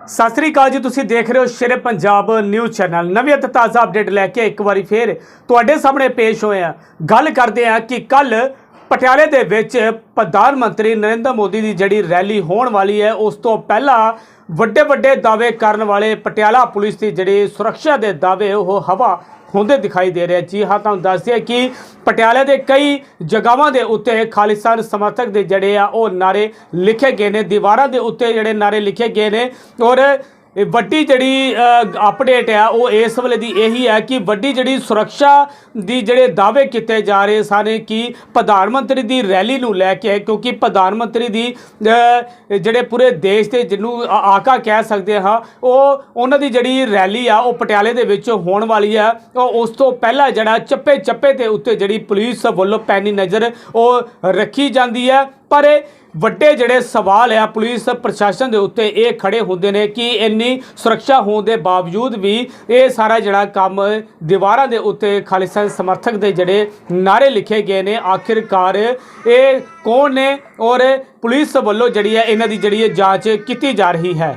ਸਤਿ ਸ੍ਰੀ ਅਕਾਲ ਜੀ, ਤੁਸੀਂ ਦੇਖ ਰਹੇ ਹੋ ਸ਼ੇਰੇ ਪੰਜਾਬ ਨਿਊਜ਼ ਚੈਨਲ। ਨਵੀਂ ਅਤੇ ਤਾਜ਼ਾ ਅਪਡੇਟ ਲੈ ਕੇ ਇੱਕ ਵਾਰੀ ਫੇਰ ਤੁਹਾਡੇ ਸਾਹਮਣੇ ਪੇਸ਼ ਹੋਏ ਆ ਗੱਲ ਕਰਦੇ ਆ ਕਿ ਕੱਲ ਪਟਿਆਲੇ ਦੇ ਵਿੱਚ ਪ੍ਰਧਾਨ ਮੰਤਰੀ ਨਰਿੰਦਰ ਮੋਦੀ ਦੀ ਜਿਹੜੀ ਰੈਲੀ ਹੋਣ ਵਾਲੀ ਹੈ, ਉਸ ਤੋਂ ਪਹਿਲਾਂ ਵੱਡੇ ਵੱਡੇ ਦਾਅਵੇ ਕਰਨ ਵਾਲੇ ਪਟਿਆਲਾ ਪੁਲਿਸ ਦੀ ਜਿਹੜੀ ਸੁਰੱਖਿਆ ਦੇ ਦਾਅਵੇ, ਉਹ ਹਵਾ ਹੁੰਦੇ ਦਿਖਾਈ ਦੇ ਰਿਹਾ। ਜੀ ਹਾਂ, ਤੁਹਾਨੂੰ ਦੱਸ ਦਈਏ ਕਿ ਪਟਿਆਲੇ ਦੇ ਕਈ ਜਗ੍ਹਾਵਾਂ ਦੇ ਉੱਤੇ ਖਾਲਿਸਤਾਨ ਸਮਰਥਕ ਦੇ ਜਿਹੜੇ ਆ, ਉਹ ਨਾਰੇ ਲਿਖੇ ਗਏ ਨੇ। ਦੀਵਾਰਾਂ ਦੇ ਉੱਤੇ ਜਿਹੜੇ ਨਾਰੇ ਲਿਖੇ ਗਏ ਨੇ ਔਰ ਇਹ ਵੱਡੀ ਜਿਹੜੀ ਅਪਡੇਟ ਆ, ਉਹ ਇਸ ਵੇਲੇ ਦੀ ਇਹੀ ਹੈ ਕਿ ਵੱਡੀ ਜਿਹੜੀ ਸੁਰੱਖਿਆ ਦੀ ਜਿਹੜੇ ਦਾਅਵੇ ਕੀਤੇ ਜਾ ਰਹੇ ਸਨ ਕਿ ਪ੍ਰਧਾਨ ਮੰਤਰੀ ਦੀ ਰੈਲੀ ਨੂੰ ਲੈ ਕੇ, ਕਿਉਂਕਿ ਪ੍ਰਧਾਨ ਮੰਤਰੀ ਦੀ ਜਿਹੜੇ ਪੂਰੇ ਦੇਸ਼ ਦੇ ਜਿਹਨੂੰ ਆਕਾ ਕਹਿ ਸਕਦੇ ਹਾਂ, ਉਹ ਉਹਨਾਂ ਦੀ ਜਿਹੜੀ ਰੈਲੀ ਆ, ਉਹ ਪਟਿਆਲੇ ਦੇ ਵਿੱਚ ਹੋਣ ਵਾਲੀ ਆ। ਉਹ ਉਸ ਤੋਂ ਪਹਿਲਾਂ ਜਿਹੜਾ ਚੱਪੇ ਚੱਪੇ ਦੇ ਉੱਤੇ ਜਿਹੜੀ ਪੁਲਿਸ ਵੱਲੋਂ ਪੈਣੀ ਨਜ਼ਰ ਉਹ ਰੱਖੀ ਜਾਂਦੀ ਹੈ ਪਰ ਵੱਡੇ ਜਿਹੜੇ ਸਵਾਲ ਆ, ਪੁਲਿਸ ਪ੍ਰਸ਼ਾਸਨ ਦੇ ਉੱਤੇ ਇਹ ਖੜੇ ਹੁੰਦੇ ਨੇ ਕਿ ਇੰਨੀ ਸੁਰੱਖਿਆ ਹੋਣ ਦੇ ਬਾਵਜੂਦ ਵੀ ਇਹ ਸਾਰਾ ਜਿਹੜਾ ਕੰਮ ਦੀਵਾਰਾਂ ਦੇ ਉੱਤੇ ਖਾਲਿਸਤਾਨ ਸਮਰਥਕ ਦੇ ਜਿਹੜੇ ਨਾਰੇ ਲਿਖੇ ਗਏ ਨੇ, ਆਖਿਰਕਾਰ ਇਹ ਕੌਣ ਨੇ ਔਰ ਪੁਲਿਸ ਵੱਲੋਂ ਜਿਹੜੀ ਹੈ, ਇਹਨਾਂ ਦੀ ਜਿਹੜੀ ਜਾਂਚ ਕੀਤੀ ਜਾ ਰਹੀ ਹੈ?